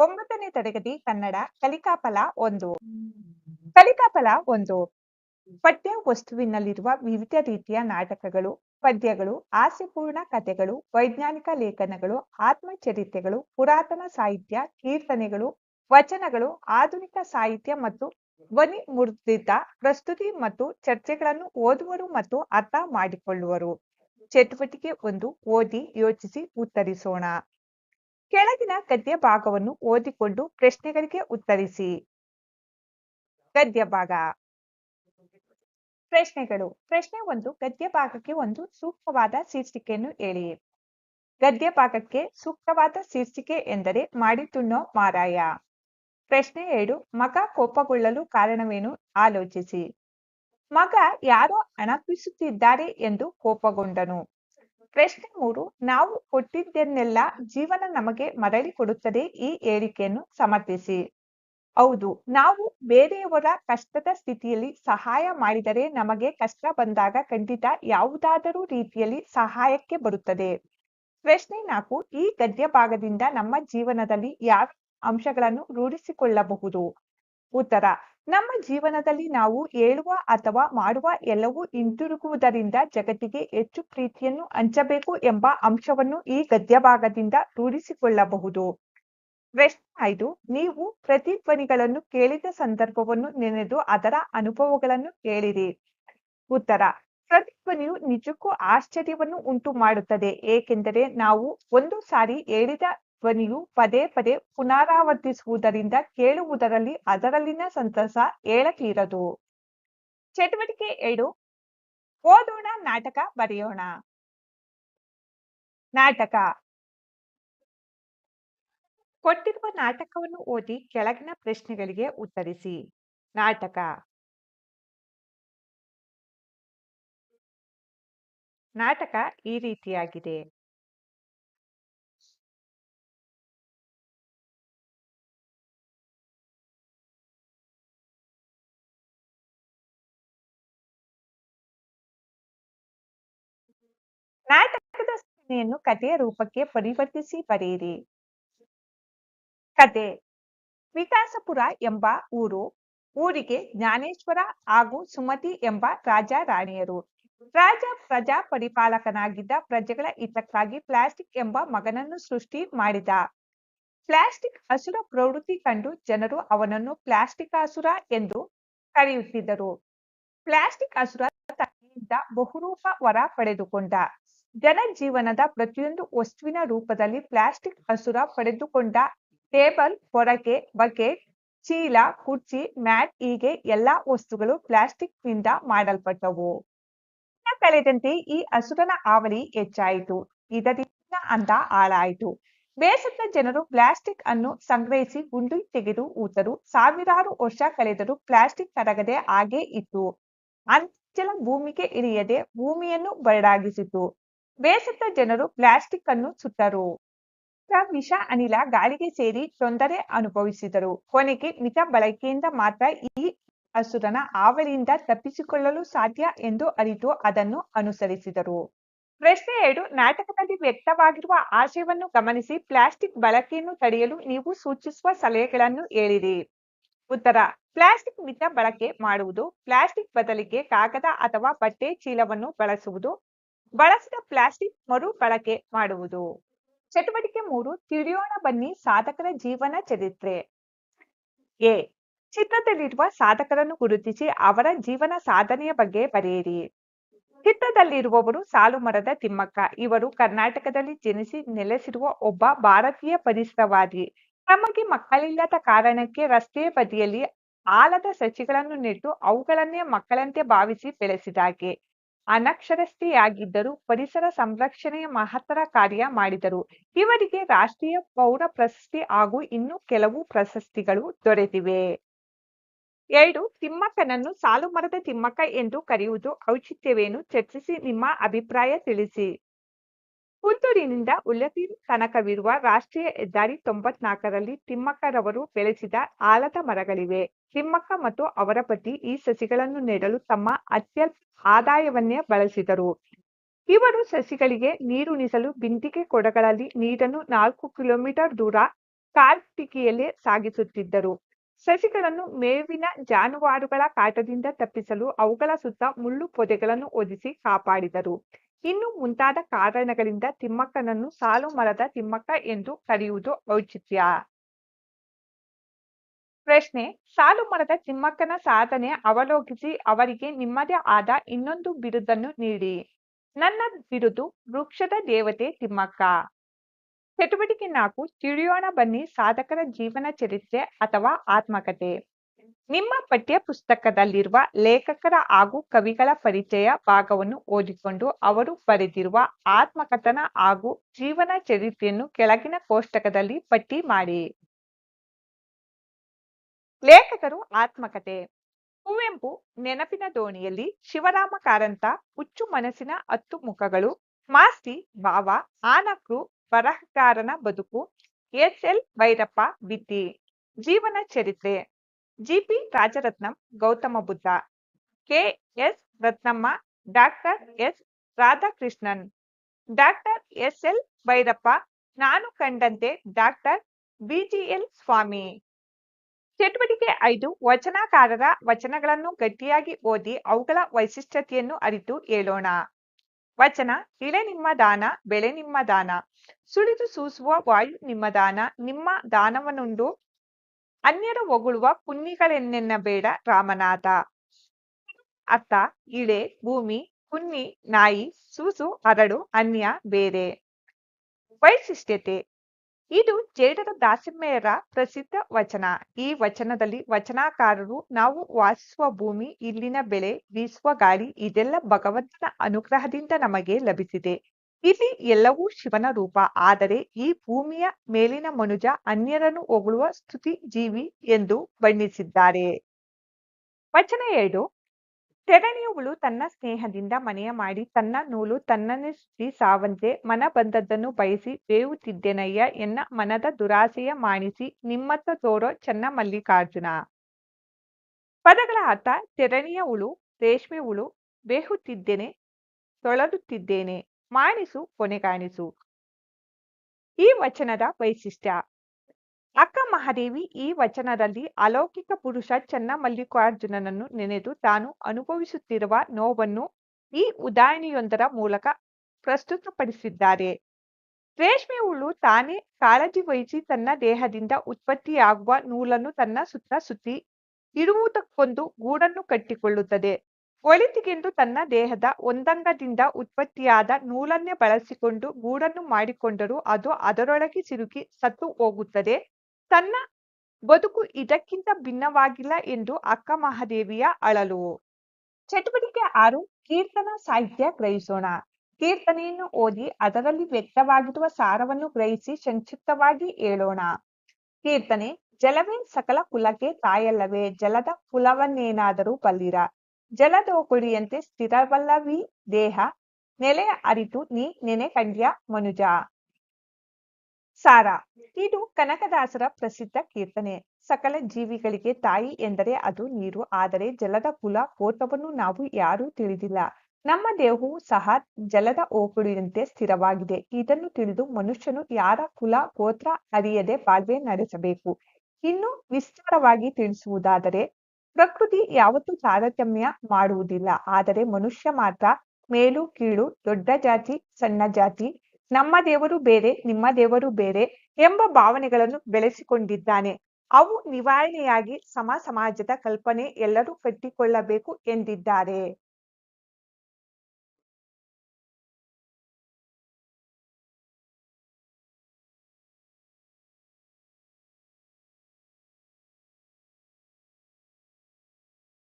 ಒಂಬತ್ತನೇ ತರಗತಿ ಕನ್ನಡ ಕಲಿಕಾಫಲ ಒಂದು. ಕಲಿಕಾಫಲ ಒಂದು. ಪಠ್ಯ ವಸ್ತುವಿನಲ್ಲಿರುವ ವಿವಿಧ ರೀತಿಯ ನಾಟಕಗಳು ಪದ್ಯಗಳು ಹಾಸ್ಯಪೂರ್ಣ ಕಥೆಗಳು ವೈಜ್ಞಾನಿಕ ಲೇಖನಗಳು ಆತ್ಮಚರಿತ್ರೆಗಳು ಪುರಾತನ ಸಾಹಿತ್ಯ ಕೀರ್ತನೆಗಳು ವಚನಗಳು ಆಧುನಿಕ ಸಾಹಿತ್ಯ ಮತ್ತು ಧ್ವನಿ ಮುದ್ರಿತ ಪ್ರಸ್ತುತಿ ಮತ್ತು ಚರ್ಚೆಗಳನ್ನು ಓದುವರು ಮತ್ತು ಅರ್ಥ ಮಾಡಿಕೊಳ್ಳುವರು. ಚಟುವಟಿಕೆ ಒಂದು ಓದಿ ಯೋಚಿಸಿ ಉತ್ತರಿಸೋಣ. ಕೆಳಗಿನ ಗದ್ಯ ಭಾಗವನ್ನು ಓದಿಕೊಂಡು ಪ್ರಶ್ನೆಗಳಿಗೆ ಉತ್ತರಿಸಿ. ಗದ್ಯ ಭಾಗ. ಪ್ರಶ್ನೆಗಳು. ಪ್ರಶ್ನೆ ಒಂದು, ಗದ್ಯ ಭಾಗಕ್ಕೆ ಒಂದು ಸೂಕ್ತವಾದ ಶೀರ್ಷಿಕೆಯನ್ನು ಹೇಳಿ. ಗದ್ಯ ಭಾಗಕ್ಕೆ ಸೂಕ್ತವಾದ ಶೀರ್ಷಿಕೆ ಎಂದರೆ ಮಾಡಿ ತುಣ್ಣೋ ಮಾರಾಯ. ಪ್ರಶ್ನೆ ಎರಡು, ಮಗ ಕೋಪಗೊಳ್ಳಲು ಕಾರಣವೇನು? ಆಲೋಚಿಸಿ. ಮಗ ಯಾರೋ ಅಣಕಿಸುತ್ತಿದ್ದಾರೆ ಎಂದು ಕೋಪಗೊಂಡನು. ಪ್ರಶ್ನೆ ಮೂರು, ನಾವು ಕೊಟ್ಟಿದ್ದನ್ನೆಲ್ಲ ಜೀವನ ನಮಗೆ ಮರಳಿ ಕೊಡುತ್ತದೆ ಈ ಹೇಳಿಕೆಯನ್ನು ಸಮರ್ಥಿಸಿ. ಹೌದು, ನಾವು ಬೇರೆಯವರ ಕಷ್ಟದ ಸ್ಥಿತಿಯಲ್ಲಿ ಸಹಾಯ ಮಾಡಿದರೆ ನಮಗೆ ಕಷ್ಟ ಬಂದಾಗ ಖಂಡಿತ ಯಾವುದಾದರೂ ರೀತಿಯಲ್ಲಿ ಸಹಾಯಕ್ಕೆ ಬರುತ್ತದೆ. ಪ್ರಶ್ನೆ ನಾಲ್ಕು, ಈ ಗದ್ಯ ಭಾಗದಿಂದ ನಮ್ಮ ಜೀವನದಲ್ಲಿ ಯಾವ ಅಂಶಗಳನ್ನು ರೂಢಿಸಿಕೊಳ್ಳಬಹುದು? ಉತ್ತರ ನಮ್ಮ ಜೀವನದಲ್ಲಿ ನಾವು ಹೇಳುವ ಅಥವಾ ಮಾಡುವ ಎಲ್ಲವೂ ಹಿಂತಿರುಗುವುದರಿಂದ ಜಗತ್ತಿಗೆ ಹೆಚ್ಚು ಪ್ರೀತಿಯನ್ನು ಹಂಚಬೇಕು ಎಂಬ ಅಂಶವನ್ನು ಈ ಗದ್ಯಭಾಗದಿಂದ ರೂಢಿಸಿಕೊಳ್ಳಬಹುದು. ಪ್ರಶ್ನೆ ಐದು, ನೀವು ಪ್ರತಿಧ್ವನಿಗಳನ್ನು ಕೇಳಿದ ಸಂದರ್ಭವನ್ನು ನೆನೆದು ಅದರ ಅನುಭವಗಳನ್ನು ಕೇಳಿರಿ. ಉತ್ತರ, ಪ್ರತಿಧ್ವನಿಯು ನಿಜಕ್ಕೂ ಆಶ್ಚರ್ಯವನ್ನು ಉಂಟು ಮಾಡುತ್ತದೆ ಏಕೆಂದರೆ ನಾವು ಒಂದು ಸಾರಿ ಹೇಳಿದ ಧ್ವನಿಯು ಪದೇ ಪದೇ ಪುನರಾವರ್ತಿಸುವುದರಿಂದ ಕೇಳುವುದರಲ್ಲಿ ಅದರಲ್ಲಿನ ಸಂತಸ ಏಳತೀರದು. ಚಟುವಟಿಕೆ ಎರಡು, ಓದೋಣ ನಾಟಕ ಬರೆಯೋಣ. ನಾಟಕ. ಕೊಟ್ಟಿರುವ ನಾಟಕವನ್ನು ಓದಿ ಕೆಳಗಿನ ಪ್ರಶ್ನೆಗಳಿಗೆ ಉತ್ತರಿಸಿ. ನಾಟಕ. ನಾಟಕ ಈ ರೀತಿಯಾಗಿದೆ. ನಾಟಕದ ಸೂಚನೆಯನ್ನು ಕಥೆಯ ರೂಪಕ್ಕೆ ಪರಿವರ್ತಿಸಿ ಬರೆಯಿರಿ. ಕತೆ ವಿಕಾಸಪುರ ಎಂಬ ಊರು, ಊರಿಗೆ ಜ್ಞಾನೇಶ್ವರ ಹಾಗೂ ಸುಮತಿ ಎಂಬ ರಾಜ ರಾಣಿಯರು. ರಾಜ ಪ್ರಜಾ ಪರಿಪಾಲಕನಾಗಿದ್ದ ಪ್ರಜೆಗಳ ಹಿತಕ್ಕಾಗಿ ಪ್ಲಾಸ್ಟಿಕ್ ಎಂಬ ಮಗನನ್ನು ಸೃಷ್ಟಿ ಮಾಡಿದ. ಪ್ಲಾಸ್ಟಿಕ್ ಹಸುರ ಪ್ರವೃತ್ತಿ ಕಂಡು ಜನರು ಅವನನ್ನು ಪ್ಲಾಸ್ಟಿಕ್ ಹಸುರ ಎಂದು ಕರೆಯುತ್ತಿದ್ದರು. ಪ್ಲಾಸ್ಟಿಕ್ ಹಸುರ ತನ್ನಿಂದ ಬಹುರೂಪ ವರ ಪಡೆದುಕೊಂಡ. ಜನಜೀವನದ ಪ್ರತಿಯೊಂದು ವಸ್ತುವಿನ ರೂಪದಲ್ಲಿ ಪ್ಲಾಸ್ಟಿಕ್ ಹಸುರ ಪಡೆದುಕೊಂಡ ಟೇಬಲ್ ಹೊರಕೆ ಬಕೆಟ್ ಚೀಲ, ಕುರ್ಚಿ, ಮ್ಯಾಟ್ ಹೀಗೆ ಎಲ್ಲಾ ವಸ್ತುಗಳು ಪ್ಲಾಸ್ಟಿಕ್ನಿಂದ ಮಾಡಲ್ಪಟ್ಟವು ಕಳೆದಂತೆ ಈ ಹಸುರನ ಹಾವಳಿ ಹೆಚ್ಚಾಯಿತು. ಇದರಿಂದ ಅಂತ ಹಾಳಾಯಿತು. ಬೇಸತ್ತ ಜನರು ಪ್ಲಾಸ್ಟಿಕ್ ಅನ್ನು ಸಂಗ್ರಹಿಸಿ ಗುಂಡು ತೆಗೆದು ಊತರು. ಸಾವಿರಾರು ವರ್ಷ ಕಳೆದರೂ ಪ್ಲಾಸ್ಟಿಕ್ ಕರಗದೆ ಹಾಗೆ ಇತ್ತು. ಅಂತರ್ಜಲ ಭೂಮಿಗೆ ಇಳಿಯದೆ ಭೂಮಿಯನ್ನು ಬರಡಾಗಿಸಿತು ಬೇಸತ್ತ ಜನರು ಪ್ಲಾಸ್ಟಿಕ್ ಅನ್ನು ಸುಟ್ಟರು. ವಿಷ ಅನಿಲ ಗಾಳಿಗೆ ಸೇರಿ ತೊಂದರೆ ಅನುಭವಿಸಿದರು. ಕೊನೆಗೆ ಮಿತ ಬಳಕೆಯಿಂದ ಮಾತ್ರ ಈ ಅಸುರನ ಹಾವಳಿಯಿಂದ ತಪ್ಪಿಸಿಕೊಳ್ಳಲು ಸಾಧ್ಯ ಎಂದು ಅರಿತು ಅದನ್ನು ಅನುಸರಿಸಿದರು. ಪ್ರಶ್ನೆ ಎರಡು, ನಾಟಕದಲ್ಲಿ ವ್ಯಕ್ತವಾಗಿರುವ ಆಶಯವನ್ನು ಗಮನಿಸಿ ಪ್ಲಾಸ್ಟಿಕ್ ಬಳಕೆಯನ್ನು ತಡೆಯಲು ನೀವು ಸೂಚಿಸುವ ಸಲಹೆಗಳನ್ನು ಹೇಳಿರಿ. ಉತ್ತರ ಪ್ಲಾಸ್ಟಿಕ್ ಮಿತ ಬಳಕೆ ಮಾಡುವುದು ಪ್ಲಾಸ್ಟಿಕ್ ಬದಲಿಗೆ ಕಾಗದ ಅಥವಾ ಬಟ್ಟೆ ಚೀಲವನ್ನು ಬಳಸುವುದು ಬಳಸಿದ ಪ್ಲಾಸ್ಟಿಕ್ ಮರು ಬಳಕೆ ಮಾಡುವುದು. ಚಟುವಟಿಕೆ ಮೂರು, ತಿಳಿಯೋಣ ಬನ್ನಿ ಸಾಧಕರ ಜೀವನ ಚರಿತ್ರೆ. ಎ, ಚಿತ್ರದಲ್ಲಿರುವ ಸಾಧಕರನ್ನು ಗುರುತಿಸಿ ಅವರ ಜೀವನ ಸಾಧನೆಯ ಬಗ್ಗೆ ಬರೆಯಿರಿ. ಚಿತ್ರದಲ್ಲಿರುವವರು ಸಾಲು ಮರದ ತಿಮ್ಮಕ್ಕ. ಇವರು ಕರ್ನಾಟಕದಲ್ಲಿ ಜನಿಸಿ ನೆಲೆಸಿರುವ ಒಬ್ಬ ಭಾರತೀಯ ಪರಿಸರವಾದಿ. ತಮಗೆ ಮಕ್ಕಳಿಲ್ಲದ ಕಾರಣಕ್ಕೆ ರಸ್ತೆಯ ಬದಿಯಲ್ಲಿ ಆಲದ ಸಸಿಗಳನ್ನು ನೆಟ್ಟು ಅವುಗಳನ್ನೇ ಮಕ್ಕಳಂತೆ ಭಾವಿಸಿ ಬೆಳೆಸಿದಾಗೆ ಅನಕ್ಷರಸ್ಥೆಯಾಗಿದ್ದರೂ ಪರಿಸರ ಸಂರಕ್ಷಣೆಯ ಮಹತ್ತರ ಕಾರ್ಯ ಮಾಡಿದರು. ಇವರಿಗೆ ರಾಷ್ಟ್ರೀಯ ಪೌರ ಪ್ರಶಸ್ತಿ ಹಾಗೂ ಇನ್ನು ಕೆಲವು ಪ್ರಶಸ್ತಿಗಳು ದೊರೆತಿವೆ. ಎರಡು, ತಿಮ್ಮಕ್ಕನನ್ನು ಸಾಲು ಮರದ ತಿಮ್ಮಕ್ಕ ಎಂದು ಕರೆಯುವುದು ಔಚಿತ್ಯವೇನು? ಚರ್ಚಿಸಿ, ನಿಮ್ಮ ಅಭಿಪ್ರಾಯ ತಿಳಿಸಿ. ಪುತ್ತೂರಿನಿಂದ ಉಳ್ಳತಿ ತನಕವಿರುವ ರಾಷ್ಟ್ರೀಯ ಹೆದ್ದಾರಿ ತೊಂಬತ್ನಾಲ್ಕರಲ್ಲಿ ತಿಮ್ಮಕ್ಕರವರು ಬೆಳೆಸಿದ ಆಲದ ಮರಗಳಿವೆ. ತಿಮ್ಮಕ್ಕ ಮತ್ತು ಅವರ ಪತಿ ಈ ಸಸಿಗಳನ್ನು ನೆಡಲು ತಮ್ಮ ಅತ್ಯಲ್ಪ ಆದಾಯವನ್ನೇ ಬಳಸಿದರು. ಇವರು ಸಸಿಗಳಿಗೆ ನೀರುಣಿಸಲು ಬಿಂದಿಗೆ ಕೊಡಗಳಲ್ಲಿ ನೀರನ್ನು ನಾಲ್ಕು ಕಿಲೋಮೀಟರ್ ದೂರ ಕಾರ್ಟಿಕಿಯಲ್ಲಿ ಸಾಗಿಸುತ್ತಿದ್ದರು. ಸಸಿಗಳನ್ನು ಮೇವಿನ ಜಾನುವಾರುಗಳ ಕಾಟದಿಂದ ತಪ್ಪಿಸಲು ಅವುಗಳ ಸುತ್ತ ಮುಳ್ಳು ಪೊದೆಗಳನ್ನು ಒದಿಸಿ ಕಾಪಾಡಿದರು. ಇನ್ನು ಮುಂತಾದ ಕಾರಣಗಳಿಂದ ತಿಮ್ಮಕ್ಕನನ್ನು ಸಾಲು ಮರದ ತಿಮ್ಮಕ್ಕ ಎಂದು ಕರೆಯುವುದು ಔಚಿತ್ಯ. ಪ್ರಶ್ನೆ, ಸಾಲು ಮರದ ತಿಮ್ಮಕ್ಕನ ಸಾಧನೆ ಅವಲೋಕಿಸಿ ಅವರಿಗೆ ನಿಮ್ಮದೇ ಆದ ಇನ್ನೊಂದು ಬಿರುದನ್ನು ನೀಡಿ. ನನ್ನ ಬಿರುದು ವೃಕ್ಷದ ದೇವತೆ ತಿಮ್ಮಕ್ಕ. ಚಟುವಟಿಕೆ ನಾಲ್ಕು, ತಿಳಿಯೋಣ ಬನ್ನಿ ಸಾಧಕರ ಜೀವನ ಚರಿತ್ರೆ ಅಥವಾ ಆತ್ಮಕಥೆ ನಿಮ್ಮ ಪಠ್ಯ ಪುಸ್ತಕದಲ್ಲಿರುವ ಲೇಖಕರ ಹಾಗೂ ಕವಿಗಳ ಪರಿಚಯ ಭಾಗವನ್ನು ಓದಿಕೊಂಡು ಅವರು ಬರೆದಿರುವ ಆತ್ಮಕಥನ ಹಾಗೂ ಜೀವನ ಚರಿತ್ರೆಯನ್ನು ಕೆಳಗಿನ ಕೋಷ್ಟಕದಲ್ಲಿ ಪಟ್ಟಿ ಮಾಡಿ. ಲೇಖಕರು ಆತ್ಮಕಥೆ. ಕುವೆಂಪು ನೆನಪಿನ ದೋಣಿಯಲ್ಲಿ ಶಿವರಾಮ ಕಾರಂತ, ಹುಚ್ಚು ಮನಸ್ಸಿನ ಹತ್ತು ಮುಖಗಳು, ಮಾಸ್ತಿ, ಭಾವ, ಆನಕ್ರು, ಬರಹಗಾರನ ಬದುಕು, ಎಸ್ ಎಲ್ ಭೈರಪ್ಪ ಬಿತ್ತಿ ಜೀವನ ಚರಿತ್ರೆ. G P Rajaratnam, Gautama Buddha K S Ratnamma, doctor S Radhakrishnan, doctor S L Bhyrappa, ನಾನು ಕಂಡಂತೆ ಡಾಕ್ಟರ್ ಬಿಜಿಎಲ್ ಸ್ವಾಮಿ. ಚಟುವಟಿಕೆ ಐದು, ವಚನಕಾರರ ವಚನಗಳನ್ನು ಗಟ್ಟಿಯಾಗಿ ಓದಿ ಅವುಗಳ ವೈಶಿಷ್ಟ್ಯತೆಯನ್ನು ಅರಿತು ಹೇಳೋಣ. ವಚನ, ಇಳೆ ನಿಮ್ಮ ದಾನ, ಬೆಳೆ ನಿಮ್ಮ ದಾನ. ಸುಳಿದು ಸೂಸುವ ವಾಯು ನಿಮ್ಮ ದಾನ, ನಿಮ್ಮ ದಾನವನ್ನುಂಡು ಅನ್ಯರ ಹೊಗಳುವ ಪುಣ್ಯಗಳೆನ್ನೆನ್ನಬೇಡ ರಾಮನಾಥ. ಅತ್ತ, ಇಳೆ, ಭೂಮಿ, ಕುನ್ನಿ, ನಾಯಿ, ಸೂಸು, ಅರಳು, ಅನ್ಯ, ಬೇರೆ. ವೈಶಿಷ್ಟ್ಯತೆ. ಇದು ಜೇಡರ ದಾಸಿಮ್ಮೆಯರ ಪ್ರಸಿದ್ಧ ವಚನ. ಈ ವಚನದಲ್ಲಿ ವಚನಕಾರರು ನಾವು ವಾಸಿಸುವ ಭೂಮಿ, ಇಲ್ಲಿನ ಬೆಳೆ, ಬೀಸುವ ಗಾಳಿ, ಇದೆಲ್ಲ ಭಗವಂತನ ಅನುಗ್ರಹದಿಂದ ನಮಗೆ ಲಭಿಸಿದೆ. ಇಲ್ಲಿ ಎಲ್ಲವೂ ಶಿವನ ರೂಪ. ಆದರೆ ಈ ಭೂಮಿಯ ಮೇಲಿನ ಮನುಜ ಅನ್ಯರನ್ನು ಹೊಗಳುವ ಸ್ತುತಿ ಜೀವಿ ಎಂದು ಬಣ್ಣಿಸಿದ್ದಾರೆ. ವಚನ ಎರಡು ತೆರಣಿಯುವಳು ತನ್ನ ಸ್ನೇಹದಿಂದ ಮನೆಯ ಮಾಡಿ ತನ್ನ ನೂಲು ತನ್ನನ್ನೇ ಸುತ್ತಿ ಸಾವಂತೆ ಮನ ಬಂದದ್ದನ್ನು ಬಯಸಿ ಬೇವುತ್ತಿದ್ದೆನಯ್ಯ ಎನ್ನ ಮನದ ದುರಾಸೆಯ ಮಾಣಿಸಿ ನಿಮ್ಮತ್ತ ತೋರೋ ಚೆನ್ನ ಮಲ್ಲಿಕಾರ್ಜುನ. ಪದಗಳ ಅರ್ಥ ತೆರಣಿಯ ಹುಳು ರೇಷ್ಮೆ ಹುಳು ಬೇಹುತ್ತಿದ್ದೇನೆ ತೊಳಲುತ್ತಿದ್ದೇನೆ ಮಾಣಿಸು ಕೊನೆಗಾಣಿಸು ಈ ವಚನದ ವೈಶಿಷ್ಟ್ಯ. ಅಕ್ಕ ಮಹಾದೇವಿ ಈ ವಚನದಲ್ಲಿ ಅಲೌಕಿಕ ಪುರುಷ ಚನ್ನಮಲ್ಲಿಕಾರ್ಜುನನನ್ನು ನೆನೆದು ತಾನು ಅನುಭವಿಸುತ್ತಿರುವ ನೋವನ್ನು ಈ ಉದಾಹರಣೆಯೊಂದರ ಮೂಲಕ ಪ್ರಸ್ತುತಪಡಿಸಿದ್ದಾರೆ. ರೇಷ್ಮೆ ಹುಳು ತಾನೇ ಕಾಳಜಿ ವಹಿಸಿ ತನ್ನ ದೇಹದಿಂದ ಉತ್ಪತ್ತಿಯಾಗುವ ನೂಲನ್ನು ತನ್ನ ಸುತ್ತ ಸುತ್ತಿ ಇರುವುದಕ್ಕೊಂದು ಗೂಡನ್ನು ಕಟ್ಟಿಕೊಳ್ಳುತ್ತದೆ. ಒಳಿತಿಗೆಂದು ತನ್ನ ದೇಹದ ಒಂದಂಗದಿಂದ ಉತ್ಪತ್ತಿಯಾದ ನೂಲನ್ನೇ ಬಳಸಿಕೊಂಡು ಗೂಡನ್ನು ಮಾಡಿಕೊಂಡರೂ ಅದು ಅದರೊಳಗೆ ಸಿಲುಕಿ ಸತ್ತು ಹೋಗುತ್ತದೆ. ತನ್ನ ಬದುಕು ಇದಕ್ಕಿಂತ ಭಿನ್ನವಾಗಿಲ್ಲ ಎಂದು ಅಕ್ಕ ಮಹಾದೇವಿಯ ಅಳಲು. ಚಟುವಟಿಕೆ ಆರು, ಕೀರ್ತನ ಸಾಹಿತ್ಯ ಗ್ರಹಿಸೋಣ. ಕೀರ್ತನೆಯನ್ನು ಓದಿ ಅದರಲ್ಲಿ ವ್ಯಕ್ತವಾಗಿರುವ ಸಾರವನ್ನು ಗ್ರಹಿಸಿ ಸಂಕ್ಷಿಪ್ತವಾಗಿ ಹೇಳೋಣ. ಕೀರ್ತನೆ ಜಲವೇ ಸಕಲ ಕುಲಕ್ಕೆ ತಾಯಲ್ಲವೇ, ಜಲದ ಕುಲವನ್ನೇನಾದರೂ ಬಲ್ಲಿರ? ಜಲದೋಕುಳಿಯಂತೆ ಸ್ಥಿರವಲ್ಲವಿ ದೇಹ ನೆಲೆಯ ಅರಿತು ನೀ ನೆನೆ ಕಂಡ್ಯ ಮನುಜ. ಸಾರ, ಇದು ಕನಕದಾಸರ ಪ್ರಸಿದ್ಧ ಕೀರ್ತನೆ. ಸಕಲ ಜೀವಿಗಳಿಗೆ ತಾಯಿ ಎಂದರೆ ಅದು ನೀರು, ಆದರೆ ಜಲದ ಕುಲ ಕೋಟವನ್ನು ನಾವು ಯಾರೂ ತಿಳಿದಿಲ್ಲ. ನಮ್ಮ ದೇಹವು ಸಹ ಜಲದ ಓಕುಳಿಯಂತೆ ಸ್ಥಿರವಾಗಿದೆ. ಇದನ್ನು ತಿಳಿದು ಮನುಷ್ಯನು ಯಾರ ಕುಲ, ಗೋತ್ರ ಅರಿಯದೆ ಬಾಳ್ವೆ ನಡೆಸಬೇಕು. ಇನ್ನು ವಿಸ್ತಾರವಾಗಿ ತಿಳಿಸುವುದಾದರೆ ಪ್ರಕೃತಿ ಯಾವತ್ತೂ ತಾರತಮ್ಯ ಮಾಡುವುದಿಲ್ಲ. ಆದರೆ ಮನುಷ್ಯ ಮಾತ್ರ ಮೇಲು, ಕೀಳು, ದೊಡ್ಡ ಜಾತಿ, ಸಣ್ಣ ಜಾತಿ, ನಮ್ಮ ದೇವರು ಬೇರೆ, ನಿಮ್ಮ ದೇವರು ಬೇರೆ ಎಂಬ ಭಾವನೆಗಳನ್ನು ಬೆಳೆಸಿಕೊಂಡಿದ್ದಾನೆ. ಅವು ನಿವಾರಣೆಯಾಗಿ ಸಮ ಸಮಾಜದ ಕಲ್ಪನೆ ಎಲ್ಲರೂ ಕಟ್ಟಿಕೊಳ್ಳಬೇಕು ಎಂದಿದ್ದಾರೆ.